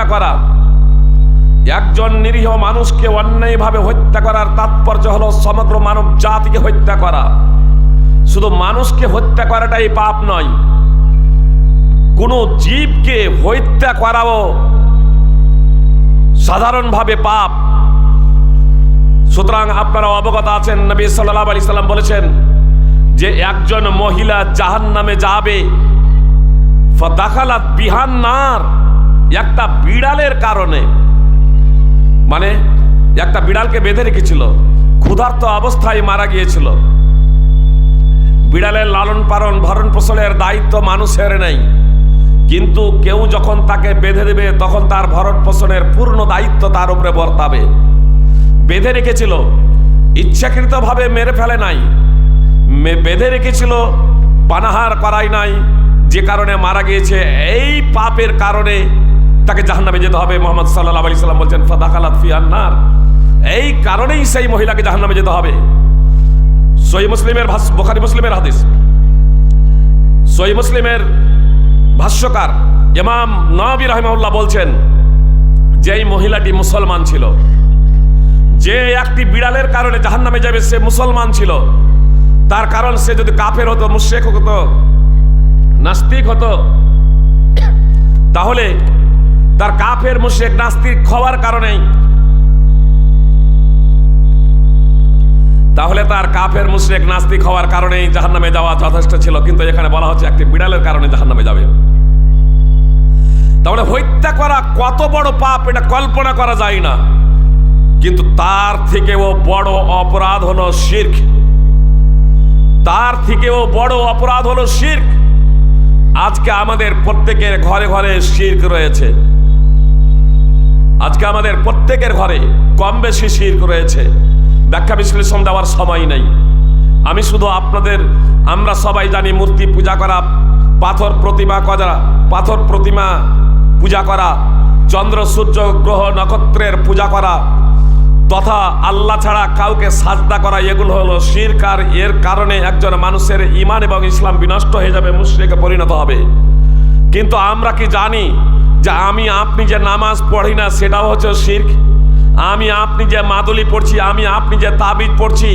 হত্যা করা। একজন নিরীহ মানুষকে অন্যায়ভাবে হত্যা করার তাৎপর্য হলো সমগ্র মানব জাতিকে হত্যা করা। শুধু মানুষকে হত্যা করাটাই পাপ নয়, কোনো জীবকে হত্যা করাও সাধারণভাবে পাপ। সুতরাং আপনারা অবগত আছেন, নবী সাল্লাহ আলি সাল্লাম বলেছেন যে একজন মহিলা জাহান নামে যাবে, ফদাখালাত বিহান্নার একটা বিড়ালের কারণে মানে একটা বিড়ালকে বেঁধে রেখেছিল, ক্ষুধার্ত অবস্থায় মারা গিয়েছিল। বিড়ালের লালন পালন, ভরণ পোষণের দায়িত্ব মানুষের নেই। কিন্তু কেউ যখন তাকে বেঁধে দেবে, তখন তার ভরণ পোষণের পূর্ণ দায়িত্ব তার উপরে বর্তাবে। বেঁধে রেখেছিল, ইচ্ছাকৃতভাবে মেরে ফেলে নাই। বেঁধে রেখেছিল, পানাহার করাই নাই, যে কারণে মারা গিয়েছে। এই পাপের কারণে তাকে জাহান্নামে যেতে হবে। মোহাম্মদ সাল্লাহ আলি সাল্লাম বলছেন ফাদাকালাত ফিয়ান্নার এই কারণেই সেই মহিলাকে জাহান্নামে যেতে হবে। সহি মুসলিমের বোখারি মুসলিমের হাদিস। সহি মুসলিমের ভাষ্যকার ইমাম নবী রহমাউল্লাহ বলছেন যে এই মহিলাটি মুসলমান ছিল, যে একটি বিড়ালের কারণে জাহান্নামে যাবে, সে মুসলমান ছিল। তার কারণ সে যদি কাফের হতো মুশেক হতো, নাস্তিক হতো, তাহলে তার কাফের মুশেক নাস্তিক হওয়ার কারণেই। তাহলে তার কাফের মুশরিক নাস্তিক হওয়ার কারণেই জাহান্নামে যাওয়া যথেষ্ট ছিল, কিন্তু এখানে বলা হচ্ছে একটি বিড়ালের কারণে জাহান্নামে যাবে। তাহলে হত্যা করা কত বড় পাপ, এটা কল্পনা করা যায় না। কিন্তু তার থেকেও বড় অপরাধ হলো শির্ক। তার থেকেও বড় অপরাধ হলো শির্ক। আজকে আমাদের প্রত্যেকের ঘরে ঘরে শির্ক রয়েছে। আজকে আমাদের প্রত্যেকের ঘরে কম বেশি শির্ক রয়েছে। ব্যাখ্যা বিশ্লেষণ দেওয়ার সময় নেই। আমি শুধু আপনাদের, আমরা সবাই জানি মূর্তি পূজা করা, পাথর প্রতিমা করা, পাথর প্রতিমা পূজা করা, চন্দ্র, সূর্য, গ্রহ, নক্ষত্রের পূজা করা, তথা আল্লাহ ছাড়া কাউকে সাজদা করা, এগুলো হলো শিরক আর এর কারণে একজন মানুষের ইমান এবং ইসলাম বিনষ্ট হয়ে যাবে, মুশ্রিকে পরিণত হবে। কিন্তু আমরা কি জানি যে আমি আপনি যে নামাজ পড়ি না, সেটাও হচ্ছে শির্ক। আমি আপনি যে মাদুলি পড়ছি, আমি আপনি যে তাবিজ পড়ছি,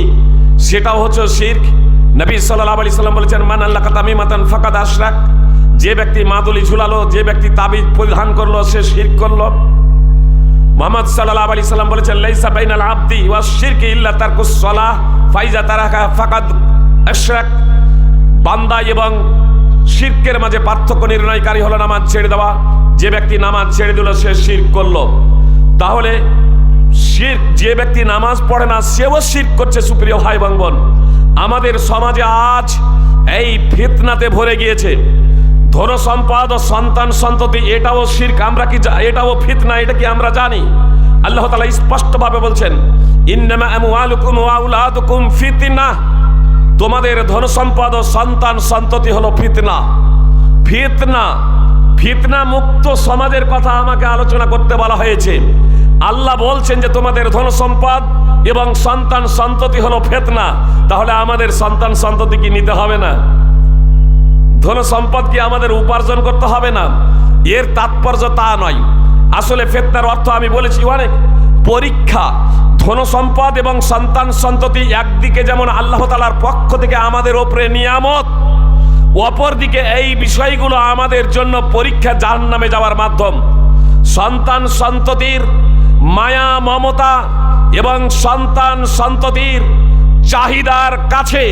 সেটাও হচ্ছে শির্ক। নবী সাল্লাহ আলি সাল্লাম বলেছেন, মান আল্লাহ তামি মাতান ফাকাদ আশরাক। যে ব্যক্তি মাদুলি ঝুলালো, যে ব্যক্তি তাবিজ পরিধান করল, সে শির্ক করল। মোহাম্মদ সাল্লাহ আলি সাল্লাম বলেছেন, লাইসা বাইনাল আব্দি ওয়া শিরকি ইল্লা তারকুস সালাহ, ফাইজা তারাকা ফাকাদ আশরাক। বান্দা এবং শিরকের মাঝে পার্থক্য নির্ণয়কারী হলো নামাজ ছেড়ে দেওয়া। যে ব্যক্তি নামাজ ছেড়ে দিল, সে শির্ক করল। তাহলে শির্ক, যে ব্যক্তি নামাজ পড়ে না, সেও শির্ক করছে, সুপ্রিয় ভাই বোন। আমাদের সমাজে আজ এই ফিতনাতে ভরে গিয়েছে। ধন সম্পদ ও সন্তান সন্ততি, এটাও শির্ক, আমরা কি এটাও ফিতনা, এটা কি আমরা জানি? আল্লাহ তালা স্পষ্টভাবে বলছেন ফিতনা। তোমাদের ধন সম্পদ ও সন্তান সন্ততি হলো ফিতনা। ফিতনা ফিতনা মুক্ত সমাজের কথা আমাকে আলোচনা করতে বলা হয়েছে। আল্লাহ বলছেন যে তোমাদের ধন সম্পদ এবং সন্তান সন্ততি হলো ফেতনা। তাহলে আমাদের সন্তান সন্ততি কি নিতে হবে না? ধন সম্পদ কি আমাদের উপার্জন করতে হবে না? এর তাৎপর্য তা নয়। আসলে ফেতনার অর্থ আমি বলেছি অনেক। পরীক্ষা, ধন সম্পদ এবং সন্তান সন্ততি একদিকে যেমন আল্লাহ তালার পক্ষ থেকে আমাদের ওপরে নিয়ামত অপরদিকে এই বিষয়গুলো আমাদের জন্য পরীক্ষা জাহান নামে যাওয়ার মাধ্যম। সন্তান সন্ততির মায়া, মমতা এবং সন্তান সন্ততির চাহিদার কাছে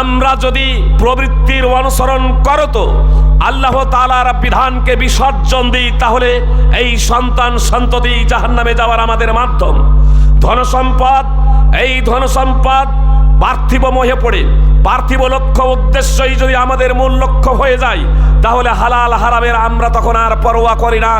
আমরা যদি প্রবৃত্তির অনুসরণ করত আল্লাহ তালার বিধানকে বিসর্জন দিই, তাহলে এই সন্তান সন্ততি জাহান্নামে যাওয়ার আমাদের মাধ্যম। ধনসম্পদ, এই ধনসম্পদ পার্থিব মোহে পড়ে। পার্থিব লক্ষ্য উদ্দেশ্যই যদি আমাদের মূল লক্ষ্য হয়ে যায়, তাহলে হালাল হারামের আমরা তখন আর পরোয়া করি না।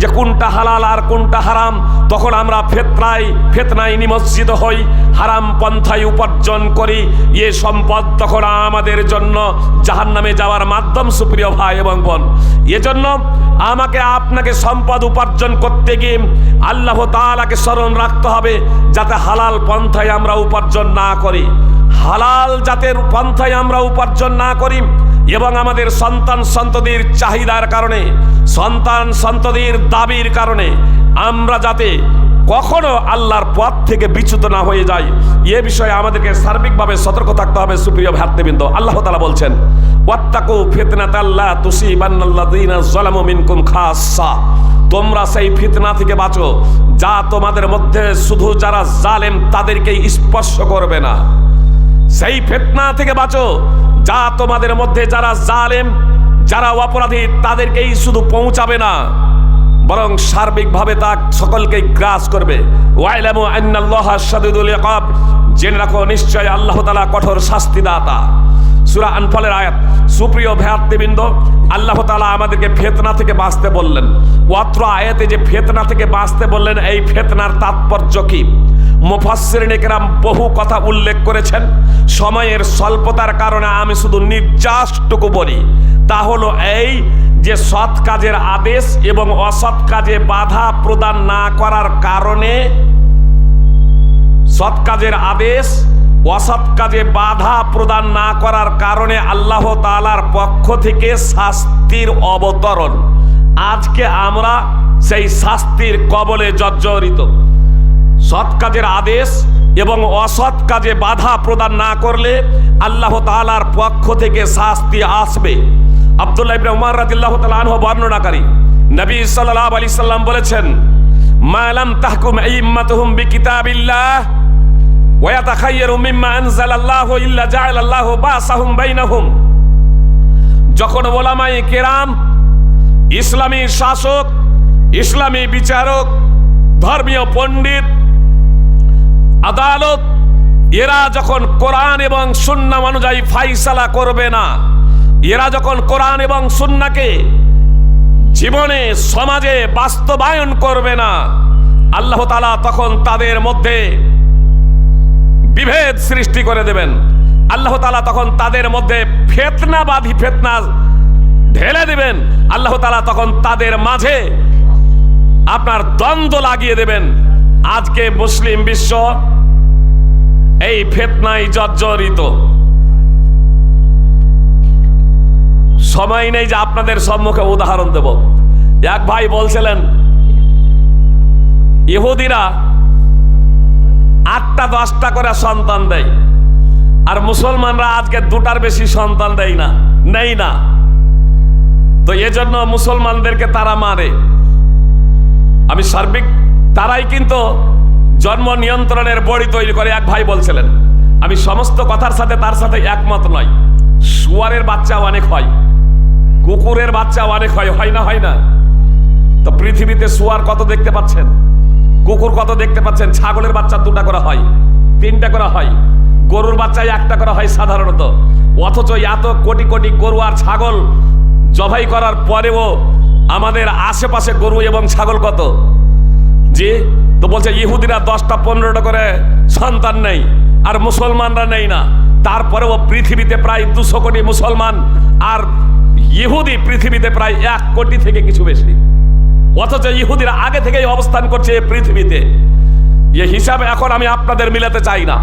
যে কোনটা হালাল আর কোনটা হারাম, তখন আমরা ফেতনায় ফেতনায় নিমজ্জিত হই, হারাম পন্থায় উপার্জন করি। এ সম্পদ তখন আমাদের জন্য জাহান্নামে যাওয়ার মাধ্যম, সুপ্রিয় ভাই এবং বোন। এজন্য আমাকে আপনাকে সম্পদ উপার্জন করতে গিয়ে আল্লাহ তাআলাকে স্মরণ রাখতে হবে, যাতে হালাল পন্থায় আমরা উপার্জন না করি। হালাল জাতের পন্থায় আমরা উপার্জন না করি এবং আমাদের সন্তান সন্ততির চাহিদার কারণে, সন্তান সন্ততির দাবির কারণে আমরা যাতে কখনো আল্লাহর পথ থেকে বিচ্যুত না হয়ে যায় এ বিষয়ে আমাদেরকে সার্বিকভাবে সতর্ক থাকতে হবে সুপ্রিয় ভাতৃবৃন্দ। আল্লাহ তালা বলছেন, ওয়াত্তাকু ফিতনাত আল্লাহ তুসিবান্নাল্লাযীনা যালামু মিনকুম খাসসা। তোমরা সেই ফিতনা থেকে বাঁচো, যা তোমাদের মধ্যে শুধু যারা জালেম তাদেরকেই স্পর্শ করবে না। সেই ফেতনা থেকে বাঁচো। যা তোমাদের মধ্যে যারা জালেম, যারা অপরাধী, তাদেরকেই শুধু পৌঁছাবে না। বরং সার্বিকভাবে তা সকলকেই গ্রাস করবে। জেনে রাখো নিশ্চয় আল্লাহ তাআলা কঠোর শাস্তিদাতা। সূরা আনফালের আয়াত, সুপ্রিয় ভ্রাতৃবৃন্দ, আল্লাহ তাআলা আমাদেরকে ফেতনা থেকে বাঁচতে বললেন। অত্র আয়াতে যে ফেতনা থেকে বাঁচতে বললেন, এই ফেতনার তাৎপর্য কি? মুফাসসিরিনেকেরাম বহু কথা উল্লেখ করেছেন। সময়ের স্বল্পতার কারণে আমি শুধু নির্যাসটুকু বলি। তা হলো এই যে সৎ কাজের আদেশ এবং অসৎ কাজে বাধা প্রদান না করার কারণে সৎ কাজের আদেশ, অসৎ কাজে বাধা প্রদান না করার কারণে আল্লাহ তাআলার পক্ষ থেকে শাস্তির অবতরণ। আজকে আমরা সেই শাস্তির কবলে জর্জরিত। সৎ কাজের আদেশ এবং অসৎ কাজে বাধা প্রদান না করলে আল্লাহ তাআলার পক্ষ থেকে শাস্তি আসবে। আব্দুল্লাহ ইবনে উমর রাদিয়াল্লাহু তাআলা আনহু বর্ণনাকারী নবী সাল্লাল্লাহু আলাইহি সাল্লাম বলেছেন, মা লাম তাহকুম আইম্মাতুহুম বিকিতাবিল্লাহ ওয়া ইয়াতাখায়্যারু মিম্মা আনজালাল্লাহু ইল্লা জাআলাল্লাহু বাসাহুম বাইনাহুম। যখন ওলামায়ে কেরাম, ইসলামী শাসক, ইসলামী বিচারক, ধর্মীয় পণ্ডিত আদালত, এরা যখন কোরআন এবং সুন্নাম অনুযায়ী ফাইসালা করবে না, এরা যখন কোরআন এবং সুন্নাকে জীবনে, সমাজে বাস্তবায়ন করবে না, আল্লাহ তালা তখন তাদের মধ্যে বিভেদ সৃষ্টি করে দেবেন। আল্লাহ তালা তখন তাদের মধ্যে ফেতনা ফেতনাবাদী ফেতনা ঢেলে দেবেন। আল্লাহ তালা তখন তাদের মাঝে আপনার দ্বন্দ্ব লাগিয়ে দেবেন। আজকে মুসলিম বিশ্ব এই ফেতনায় জর্জরিত। সময় নেই যে আপনাদের সম্মুখে উদাহরণ দেব। এক ভাই বলছিলেন, ইহুদিরা আটটা দশটা করে সন্তান দেয়, আর মুসলমানরা আজকে দুটার বেশি সন্তান দেয় না নেই না। তো এজন্য মুসলমানদেরকে তারা মারে। আমি সার্বিক, তারাই কিন্তু জন্ম নিয়ন্ত্রণের বড়ি তৈরি করে এক ভাই বলছিলেন, আমি সমস্ত কথার সাথে তার সাথে একমত নয় শুয়ারের বাচ্চা অনেক হয়, কুকুরের বাচ্চা অনেক হয় হয় না হয় না। তো পৃথিবীতে শুয়ার কত দেখতে পাচ্ছেন? কুকুর কত দেখতে পাচ্ছেন? ছাগলের বাচ্চা দুটা করা হয়, তিনটা করা হয়, গরুর বাচ্চা একটা করা হয় সাধারণত। অথচ এত কোটি কোটি গরু আর ছাগল জবাই করার পরেও আমাদের আশেপাশে গরু এবং ছাগল কত? জি তো বলছে, ইহুদিরা দশটা পনেরোটা করে সন্তান নেই আর মুসলমানরা নেই না। তারপরেও পৃথিবীতে প্রায় দুশো কোটি মুসলমান আর ইহুদি পৃথিবীতে প্রায় এক কোটি থেকে কিছু বেশি। অথচ ইহুদিরা আগে থেকেই অবস্থান করছে এই পৃথিবীতে। এ হিসাবে এখন আমি আপনাদের মিলাতে চাই না।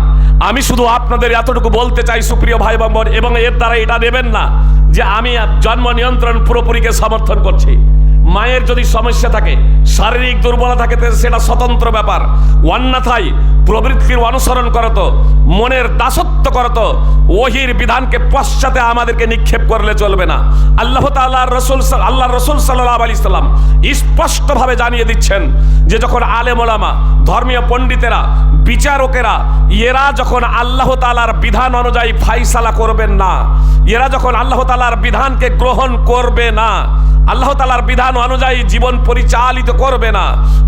আমি শুধু আপনাদের এতটুকু বলতে চাই, সুপ্রিয় ভাই বোন এবং এর দ্বারা এটা নেবেন না যে আমি জন্ম নিয়ন্ত্রণ পুরোপুরিকে সমর্থন করছি। মায়ের যদি সমস্যা থাকে, শারীরিক দুর্বলতা থাকে সেটা স্বতন্ত্র ব্যাপার। অন্যথায় প্রবৃত্তির অনুসরণ করত, মনের দাসত্ব করত, ওহির বিধানকে পশ্চাতে আমাদেরকে নিক্ষেপ করলে চলবে না। আল্লাহ তাল্লাহ রসুল আল্লাহ রসুল সাল্লাহ আলি সাল্লাম স্পষ্টভাবে জানিয়ে দিচ্ছেন যে যখন আলেমোলামা ধর্মীয় পণ্ডিতেরা, বিচারকেরা, এরা যখন আল্লাহ তালার বিধান অনুযায়ী ফাইসালা করবেন না, এরা যখন আল্লাহ তালার বিধানকে গ্রহণ করবে না আল্লাহ তালার বিধান অনুযায়ী জীবন পরিচালিত করবে না,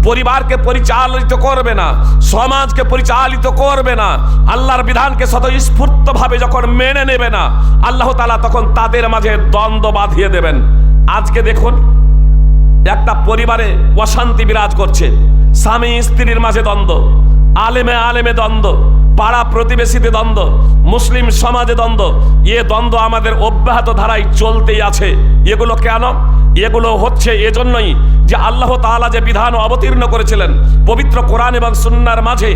পরিবারকে পরিচালিত করবে না, সমাজকে পরিচালিত করবে না, আল্লাহর বিধানকে স্বতঃস্ফূর্তভাবে যখন মেনে নেবে না, আল্লাহ তালা তখন তাদের মাঝে দ্বন্দ্ব বাঁধিয়ে দেবেন। আজকে দেখুন, একটা পরিবারে অশান্তি বিরাজ করছে, স্বামী স্ত্রীর মাঝে দ্বন্দ্ব, আলেমে আলেমে দ্বন্দ্ব, পাড়া প্রতিবেশীতে দ্বন্দ্ব, মুসলিম সমাজে দ্বন্দ্ব, এ দ্বন্দ্ব আমাদের অব্যাহত ধারায় চলতেই আছে। এগুলো কেন? এগুলো হচ্ছে এজন্যই যে আল্লাহ তাআলা যে বিধান অবতীর্ণ করেছিলেন, পবিত্র কোরআন এবং সুন্নার মাঝে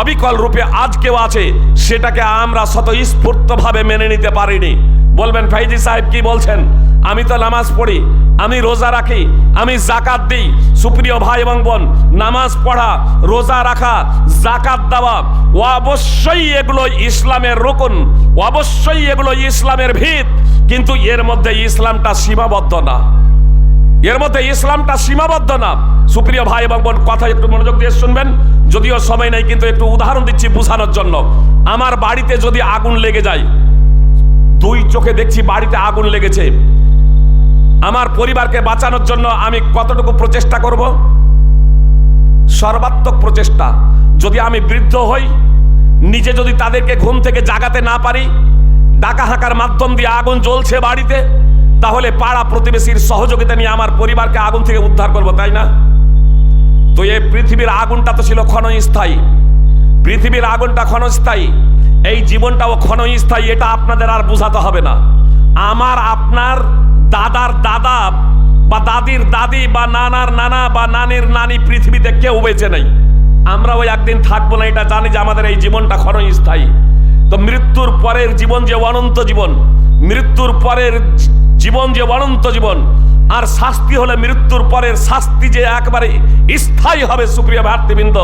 অবিকল রূপে আজকেও আছে, সেটাকে আমরা স্বতঃস্ফূর্তভাবে মেনে নিতে পারিনি। বলবেন, ফাইজি সাহেব কি বলছেন? আমি তো নামাজ পড়ি, আমি রোজা রাখি, আমি জাকাত দিই, সুপ্রিয় ভাই এবং বোন, নামাজ পড়া, রোজা রাখা জাকাত দেওয়া, অবশ্যই এগুলো ইসলামের রুকুন, অবশ্যই এগুলো ইসলামের ভিত, কিন্তু এর মধ্যে ইসলামটা সীমাবদ্ধ না। এর মধ্যে ইসলামটা সীমাবদ্ধ না। সুপ্রিয় ভাই এবং বোন, কথা একটু মনোযোগ দিয়ে শুনবেন। যদিও সময় নেই, কিন্তু একটু উদাহরণ দিচ্ছি বোঝানোর জন্য। আমার বাড়িতে যদি আগুন লেগে যায়, দুই চোখে দেখছি বাড়িতে আগুন লেগেছে। আমার পরিবারকে বাঁচানোর জন্য আমি কতটুকু প্রচেষ্টা করব? সর্বাত্মক প্রচেষ্টা। যদি আমি বৃদ্ধ হই, নিজে যদি তাদেরকে ঘুম থেকে জাগাতে না পারি ডাকা হাঁকার মাধ্যম দিয়ে আগুন জ্বলছে বাড়িতে তাহলে পাড়া প্রতিবেশীর সহযোগিতা নিয়ে আমার পরিবারকে আগুন থেকে উদ্ধার করব, তাই না? তো এই পৃথিবীর আগুনটা তো ছিল ক্ষণস্থায়ী। পৃথিবীর আগুনটা ক্ষণস্থায়ী। এই জীবনটাও ক্ষণস্থায়ী, এটা আপনাদের আর বোঝাতে হবে না। আমার আপনার দাদার দাদা বা দাদির দাদি বা নানার নানা বা নানির নানি পৃথিবীতে কেউ বেঁচে নেই। আমরা ওই একদিন থাকব না, এটা জানি যে আমাদের এই জীবনটা ক্ষণস্থায়ী। তো মৃত্যুর পরের জীবন যে অনন্ত জীবন, মৃত্যুর পরের জীবন যে অনন্ত জীবন, আর শাস্তি হলে মৃত্যুর পরের শাস্তি যে একবারে স্থায়ী হবে, সুপ্রিয় ভাতৃবৃন্দ।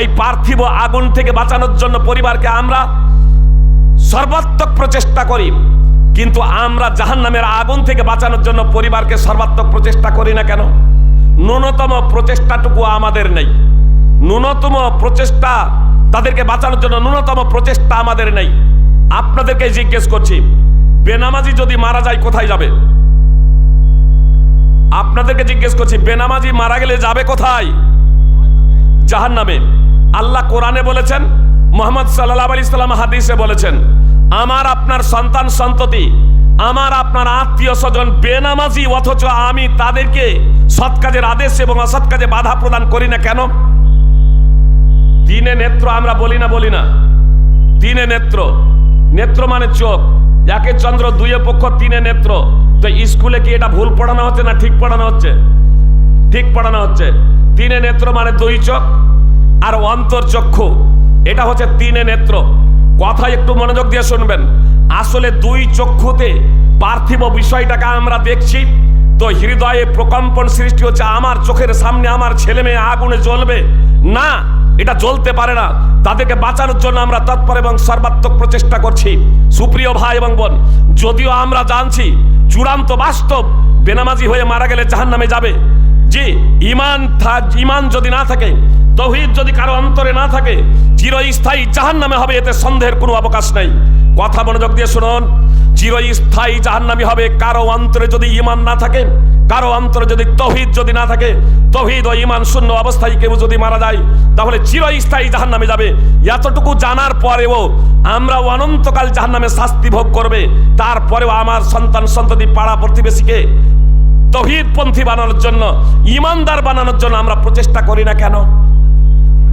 এই পার্থিব আগুন থেকে বাঁচানোর জন্য পরিবারকে আমরা সর্বাত্মক প্রচেষ্টা করি। কিন্তু আমরা জাহান্নামের আগুন থেকে বাঁচানোর জন্য পরিবারকে সর্বাত্মক প্রচেষ্টা করি না কেন? ন্যূনতম প্রচেষ্টাটুকু আমাদের নেই। ন্যূনতম প্রচেষ্টা তাদেরকে বাঁচানোর জন্য ন্যূনতম প্রচেষ্টা আমাদের নেই। আপনাদেরকে জিজ্ঞেস করছি বেনামাজি যদি মারা যায় কোথায় যাবে? আপনাদেরকে জিজ্ঞেস করছি, বেনামাজি মারা গেলে যাবে কোথায়? জাহান নামে আল্লাহ কোরআনে বলেছেন, মোহাম্মদ সাল্লাহ আলি সাল্লাম হাদিসে বলেছেন, আমার আপনার সন্তান সন্ততি, আমার আপনার আত্মীয় স্বজন বেনামাজি, অথচ আমি তাদেরকে সৎ কাজের আদেশ এবং অসৎ কাজে বাধা প্রদান করি না কেন? দিনে নেত্র আমরা বলি না বলি না। তিনে নেত্র নেত্র মানে চোখ। একে চন্দ্র দুয়ে পক্ষ, তিনে নেত্র। তো স্কুলে কি এটা ভুল পড়ানো হচ্ছে না ঠিক পড়ানো হচ্ছে? ঠিক পড়ানো হচ্ছে। তিনে নেত্র মানে দুই চোখ আর অন্তর চক্ষু। এটা হচ্ছে তিনে নেত্র। কথা একটু মনোযোগ দিয়ে শুনবেন। আসলে দুই চক্ষুতে পার্থিব বিষয়টাকে আমরা দেখছি। তো হৃদয়ে প্রকম্পন সৃষ্টি হচ্ছে। আমার চোখের সামনে আমার ছেলে মেয়ে আগুনে জ্বলবে? না। এটা জ্বলতে পারে না। তাদেরকে বাঁচানোর জন্য আমরা তৎপর এবং সর্বাত্মক প্রচেষ্টা করছি। সুপ্রিয় ভাই এবং বোন, যদিও আমরা জানছি চূড়ান্ত বাস্তব বেনামাজি হয়ে মারা গেলে জাহান নামে যাবে। জি ইমান ইমান যদি না থাকে, তহিদ যদি কারও অন্তরে না থাকে, চিরস্থায়ী জাহান নামে হবে, এতে সন্দেহের কোনো অবকাশ নেই। কথা মনোযোগ দিয়ে শুনুন, চিরস্থায়ী জাহান্নামী হবে, কারও অন্তরে যদি ইমান না থাকে কারও অন্তরে যদি তহিদ যদি না থাকে, তহিদ ও ইমান শূন্য অবস্থায় কেউ যদি মারা যায়, তাহলে চিরস্থায়ী জাহান্নামে যাবে। এতটুকু জানার পরেও আমরা অনন্তকাল জাহান্নামে শাস্তি ভোগ করবে। তারপরেও আমার সন্তান, সন্ততি, পাড়া প্রতিবেশীকে তহিদপন্থী বানানোর জন্য ইমানদার বানানোর জন্য আমরা প্রচেষ্টা করি না কেন?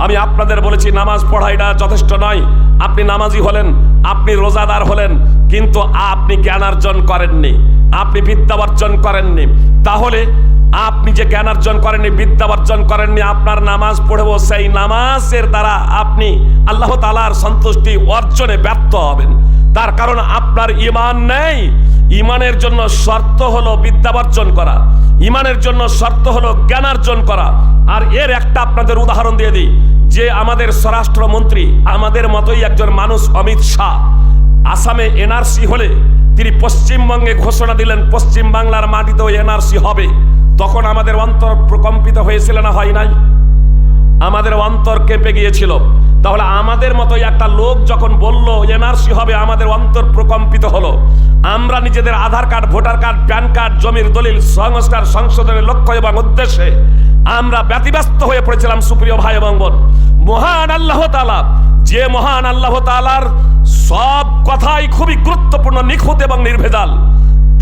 আমি আপনাদের বলেছি, নামাজ পড়া এটা যথেষ্ট নয়। আপনি নামাজি হলেন, আপনি রোজাদার হলেন, কিন্তু আপনি জ্ঞানার্জন করেননি। আপনি বিদ্যা অর্জন করেননি। তাহলে আপনি যে জ্ঞান অর্জন করেননি, বিদ্যা অর্জন করেননি, আপনার নামাজ পড়েও সেই নামাজের দ্বারা আপনি আল্লাহ তালার সন্তুষ্টি অর্জনে ব্যর্থ হবেন। তার কারণ আপনার ইমান নেই। ইমানের জন্য শর্ত হলো বিদ্যাবর্জন করা। ইমানের জন্য শর্ত হলো জ্ঞানার্জন করা। আর এর একটা আপনাদের উদাহরণ দিয়ে দিই। যে আমাদের স্বরাষ্ট্রমন্ত্রী, আমাদের মতোই একজন মানুষ অমিত শাহ। আসামে এনআরসি হলে তিনি পশ্চিমবঙ্গে ঘোষণা দিলেন পশ্চিম বাংলার মাটিতেও এনআরসি হবে, তখন আমাদের অন্তর প্রকম্পিত হয়েছিল না, হয় নাই? আমাদের অন্তর কেঁপে গিয়েছিল। তাহলে আমাদের মতো একটা লোক যখন বলল, এনআরসি হবে আমাদের অন্তর প্রকম্পিত হলো। আমরা নিজেদের Aadhaar card, voter card, PAN card, জমির দলিল সংস্কার সংশোধনের লক্ষ্য এবং উদ্দেশ্যে আমরা ব্যতিব্যস্ত হয়ে পড়েছিলাম, সুপ্রিয় ভাই এবং বোন। মহান আল্লাহ তালা যে মহান আল্লাহ তালার সব কথাই খুবই গুরুত্বপূর্ণ, নিখুঁত এবং নির্ভেজাল।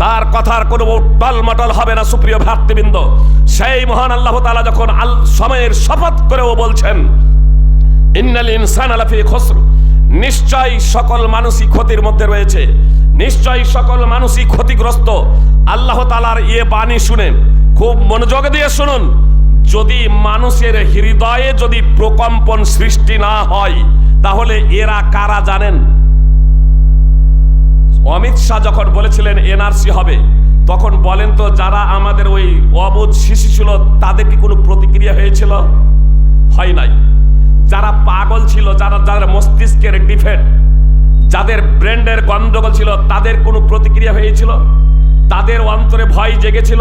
তার কথার কোনো টলমটল হবে না, সুপ্রিয় ভ্রাতৃবৃন্দ। সেই মহান আল্লাহ তালা যখন আল সময়ের শপথ করেও বলছেন, ইন্নাল ইনসান আলাফি খসর নিশ্চয়ই সকল মানুষই ক্ষতির মধ্যে রয়েছে। নিশ্চয়ই সকল মানুষই ক্ষতিগ্রস্ত। আল্লাহ তালার ইয়ে বাণী শুনে খুব মনোযোগ দিয়ে শুনুন, যদি মানুষের হৃদয়ে যদি প্রকম্পন সৃষ্টি না হয়, তাহলে এরা কারা জানেন? অমিত শাহ যখন বলেছিলেন এনআরসি হবে, তখন বলেন তো যারা আমাদের ওই অবুধ শিশু ছিল, তাদের কি কোনো প্রতিক্রিয়া হয়েছিল? হয় নাই। যারা পাগল ছিল, যারা যাদের মস্তিষ্কের ডিফেক্ট যাদের ব্রেন্ডের গন্ডগোল ছিল, তাদের কোনো প্রতিক্রিয়া হয়েছিল? তাদের অন্তরে ভয় জেগেছিল?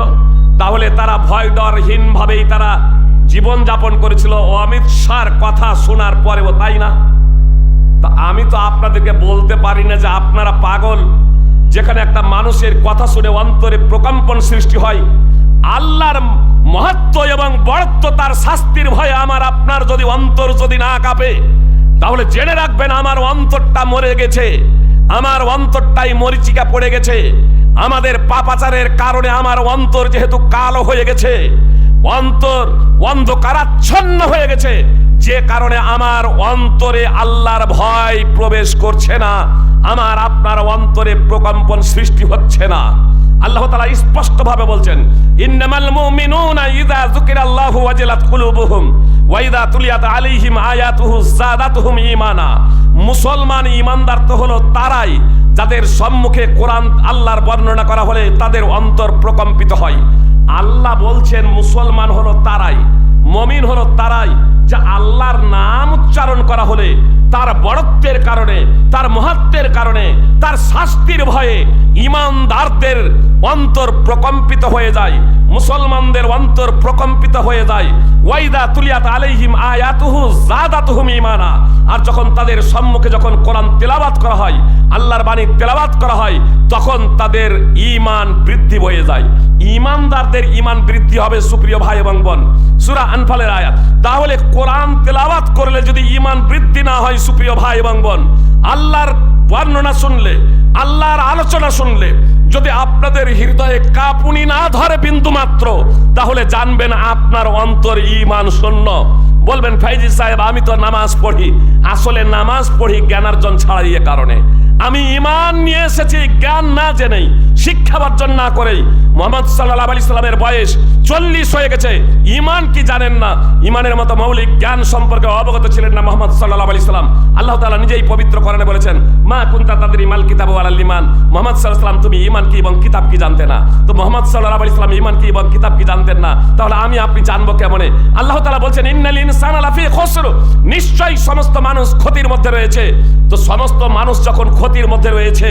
তাহলে তারা ভয় ডরহীনভাবেই তারা জীবনযাপন করেছিল। অমিত শাহর কথা শোনার পরেও তাই না? তা আমি তো আপনাদেরকে বলতে পারি না যে আপনারা পাগল। যেখানে একটা মানুষের কথা শুনে অন্তরে প্রকম্পন সৃষ্টি হয়, আল্লাহর মহত্ব এবং বড়ত্ব তার শাস্তির ভয়ে আমার আপনার যদি অন্তর যদি না কাঁপে, তাহলে জেনে রাখবেন আমার অন্তরটা মরে গেছে। আমার অন্তরটাই মরিচিকা পড়ে গেছে। আমাদের পাপাচারের কারণে আমার অন্তর যেহেতু কালো হয়ে গেছে, অন্তর অন্ধকারাচ্ছন্ন হয়ে গেছে। যে কারণে আমার অন্তরে আল্লাহর ভয় প্রবেশ করছে না, আমার আপনার অন্তরে প্রকম্পন সৃষ্টি হচ্ছে না। আল্লাহ তাআলা স্পষ্ট ভাবে বলছেন, ইন্নামাল মুমিনুনা ইযা যুকিরাল্লাহু ওয়াজিলাত কুলুবুহুম ওয়া ইযা তুলিয়াত আলাইহিম আয়াতুহু যাদাতুহুম ঈমানা। মুসলমান ঈমানদার তো হলো তারাই যাদের সম্মুখে কোরআন আল্লাহর বর্ণনা করা হলে তাদের অন্তর প্রকম্পিত হয়। আল্লাহ বলছেন, মুসলমান হলো তারাই, মমিন হলো তারাই। যে আল্লাহর নাম উচ্চারণ করা হলে, তার বড়ত্বের কারণে, তার মহত্বের কারণে, তার শাস্তির ভয়ে ইমানদারদের অন্তর প্রকম্পিত হয়ে যায়, মুসলমানদের অন্তর প্রকম্পিত হয়ে যায়। ওয়াইদা তুলিয়াত আলাইহিম আয়াতুহু জাদাতুহুম ঈমানা। আর যখন তাদের সম্মুখে যখন কোরআন তেলাওয়াত করা হয়, আল্লাহর বাণী তেলাওয়াত করা হয়, তখন তাদের ঈমান বৃদ্ধি হয়ে যায়। ঈমানদারদের ঈমান বৃদ্ধি হবে সুপ্রিয় ভাই এবং বোন। সূরা আনফালের আয়াত। তাহলে কোরআন তেলাওয়াত করলে যদি ঈমান বৃদ্ধি না হয়, সুপ্রিয় ভাই এবং বোন, আল্লাহর বর্ণনা শুনলে, আল্লাহর আলোচনা শুনলে, যদি আপনাদের হৃদয়ে কাঁপুনি না ধরে বিন্দু মাত্র, তাহলে জানবেন আপনার অন্তর ঈমান শূন্য। বলবেন, ফাইজি সাহেব, আমি তো নামাজ পড়ি। আসলে নামাজ পড়ি জ্ঞানার্জন ছাড়াই এ কারণে। আমি ইমান নিয়ে এসেছি, জ্ঞান না জেনেই শিক্ষা অর্জন না করেই। মোহাম্মদ সাল্লাহ আলি সাল্লামের বয়স চল্লিশ হয়ে গেছে। ইমান কি জানেন না? ইমানের মতো মৌলিক জ্ঞান সম্পর্কে অবগত ছিলেন না মোহাম্মদ সাল্লাহ আলি সাল্লাম। আল্লাহ তালা নিজেই পবিত্র করেন বলেছেন, মা কুন্তা তাদের ইমাল কিতাব আল ইমান মোহাম্মদ সাল্লাহ সাল্লাম, তুমি ইমান কি এবং কিতাব কি জানতে না? তো মোহাম্মদ সাল্লাহ আলি সাল্লাম ইমান কি এবং কিতাব কি জানতেন না? তাহলে আমি, আপনি জানব কেমনে? আল্লাহ তালা বলছেন, ইন্নাল ইনসান আলাফি খসরু। নিশ্চয়ই সমস্ত মানুষ ক্ষতির মধ্যে রয়েছে। তো সমস্ত মানুষ যখন ক্ষতির মধ্যে রয়েছে,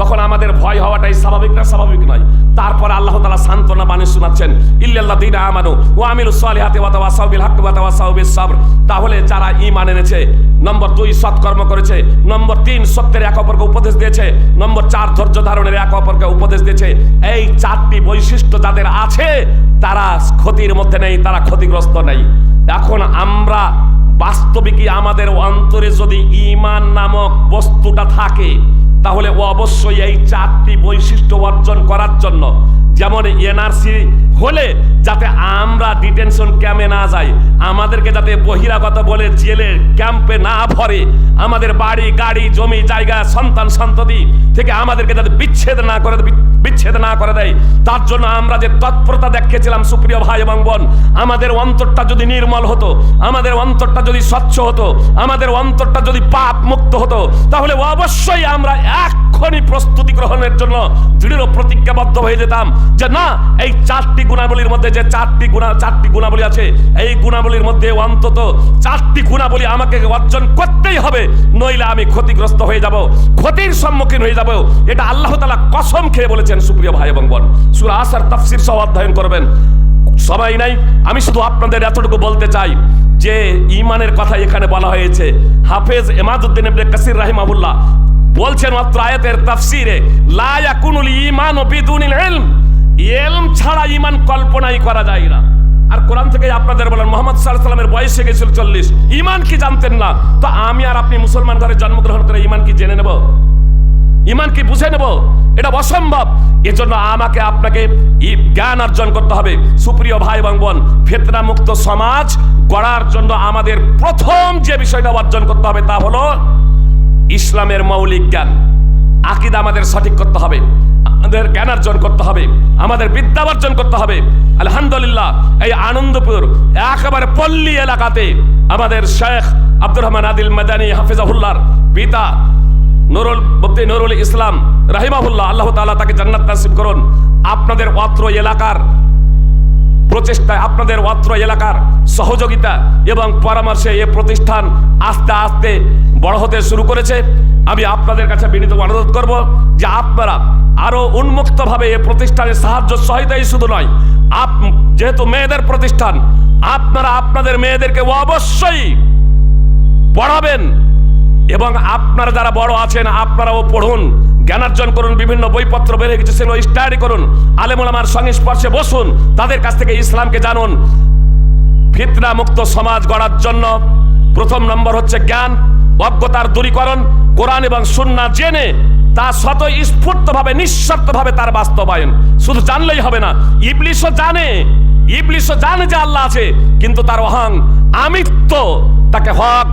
তখন আমাদের ভয় হওয়াটাই স্বাভাবিক না স্বাভাবিক নয়। তারপর আল্লাহ তালা সান্ত্বনা বাণী শোনাচ্ছেন ইল্লাল্লাহ দিন আমানু ও আমিরু সালিহাতি হাক্কি ওয়া তাওয়াসাউ বিস সাবর। তাহলে যারা ঈমান এনেছে, নম্বর দুই সৎকর্ম করেছে, নম্বর তিন সত্যের এক অপরকে উপদেশ দিয়েছে, নম্বর চার ধৈর্য ধারণের এক অপরকে উপদেশ দিয়েছে। এই চারটি বৈশিষ্ট্য যাদের আছে, তারা ক্ষতির মধ্যে নেই, তারা ক্ষতিগ্রস্ত নেই। এখন আমরা বাস্তবিকই আমাদের অন্তরে যদি ইমান নামক বস্তুটা থাকে, তাহলে অবশ্যই এই চারটি বৈশিষ্ট্য অর্জন করার জন্য যেমন এনআরসি হলে যাতে আমরা ডিটেনশন ক্যাম্পে না যাই, আমাদেরকে যাতে বহিরাগত বলে জেলে ক্যাম্পে না ভরে, আমাদের বাড়ি, গাড়ি, জমি, জায়গা, সন্তান, সন্ততি থেকে আমাদেরকে যাতে বিচ্ছেদ না করে বিচ্ছেদ না করে দেয়, তার জন্য আমরা যে তৎপরতা দেখেছিলাম, সুপ্রিয় ভাই এবং বোন, আমাদের অন্তরটা যদি নির্মল হতো, আমাদের অন্তরটা যদি স্বচ্ছ হতো, আমাদের অন্তরটা যদি পাপ মুক্ত হতো, তাহলে অবশ্যই আমরা এক্ষণি প্রস্তুতি গ্রহণের জন্য দৃঢ় প্রতিজ্ঞাবদ্ধ হয়ে যেতাম। যে না, এই চারটি গুণাবলীর মধ্যে যে চারটি গুণা চারটি গুণাবলী আছে, এই গুণাবলীর মধ্যে অন্তত চারটি গুণাবলী আমাকে অর্জন করতেই হবে, নইলে আমি ক্ষতিগ্রস্ত হয়ে যাব, ক্ষতির সম্মুখীন হয়ে যাব। এটা আল্লাহ তালা কসম খেয়ে বলেছেন, সুপ্রিয় ভাই এবং বোন। সুরা আসার তাফসির সহ অধ্যয়ন করবেন। সবাই নাই, আমি শুধু আপনাদের এতটুকু বলতে চাই যে ইমানের কথা এখানে বলা হয়েছে। হাফেজ এমাদুদ্দিন কাসির রাহিমাহুল্লাহ বলছেন মাত্র আয়াতের তাফসিরে, লা ইয়াকুনুল ঈমানু বিদুনিল ইলম। ইলম ছাড়া ইমান কল্পনাই করা যায় না। আর কোরআন থেকে আপনাদের বলেন, মোহাম্মদ আলাইহি বয়স হয়ে গেছিল চল্লিশ। ঈমান কি জানতেন না? তো আমি আর আপনি মুসলমান ঘরে জন্মগ্রহণ করে ইমান কি জেনে নেব? ইমান কি বুঝে নেব? এটা অসম্ভব। এজন্য আমাকে আপনাকে জ্ঞান অর্জন করতে হবে। সুপ্রিয় ভাই এবং বোন ফেতনা মুক্ত সমাজ গড়ার জন্য আমাদের প্রথম যে বিষয়টা অর্জন করতে হবে তা হলো ইসলামের মৌলিক জ্ঞান। আকিদা আমাদের সঠিক করতে হবে। আমাদের জ্ঞান অর্জন করতে হবে, আমাদের বিদ্যা অর্জন করতে হবে। আলহামদুলিল্লাহ, এই আনন্দপুর একেবারে পল্লী এলাকাতে আমাদের শেখ আব্দুর রহমান আদিল মাদানী হাফিজাহুল্লার পিতা নুরুল মুফতি নুরুল ইসলাম রাহিমাহুল্লাহ, আল্লাহ তাআলা তাকে জান্নাত নাসিব করুন। আপনাদের অত্র এলাকার প্রচেষ্টায়, আপনাদের অত্র এলাকার সহযোগিতা এবং পরামর্শে এ প্রতিষ্ঠান আস্তে আস্তে বড় হতে শুরু করেছে। আমি আপনাদের কাছে বিনীত অনুরোধ করব যে আপনারা আরও উন্মুক্তভাবে এ প্রতিষ্ঠানের সাহায্য সহায়তাই শুধু নয়, আপ, যেহেতু মেয়েদের প্রতিষ্ঠান, আপনারা আপনাদের মেয়েদেরকে অবশ্যই পড়াবেন এবং আপনারা যারা বড় আছেন, আপনারাও পড়ুন, জ্ঞানার্জন করুন, বিভিন্ন বইপত্র বেড়ে গেছে, সেগুলো স্টাডি করুন আলেমুলামার সংস্পর্শে বসুন, তাদের কাছ থেকে ইসলামকে জানুন। ফিতনা মুক্ত সমাজ গড়ার জন্য প্রথম নম্বর হচ্ছে জ্ঞান, অজ্ঞতার দূরীকরণ কোরআন এবং সুন্না জেনে তা শত স্ফূর্তভাবে ভাবে তার বাস্তবায়ন। শুধু জানলেই হবে না, ইবলিশও জানে ইবলিশও জানে যে আল্লাহ আছে, কিন্তু তার অহং, আমিত্ব তাকে হক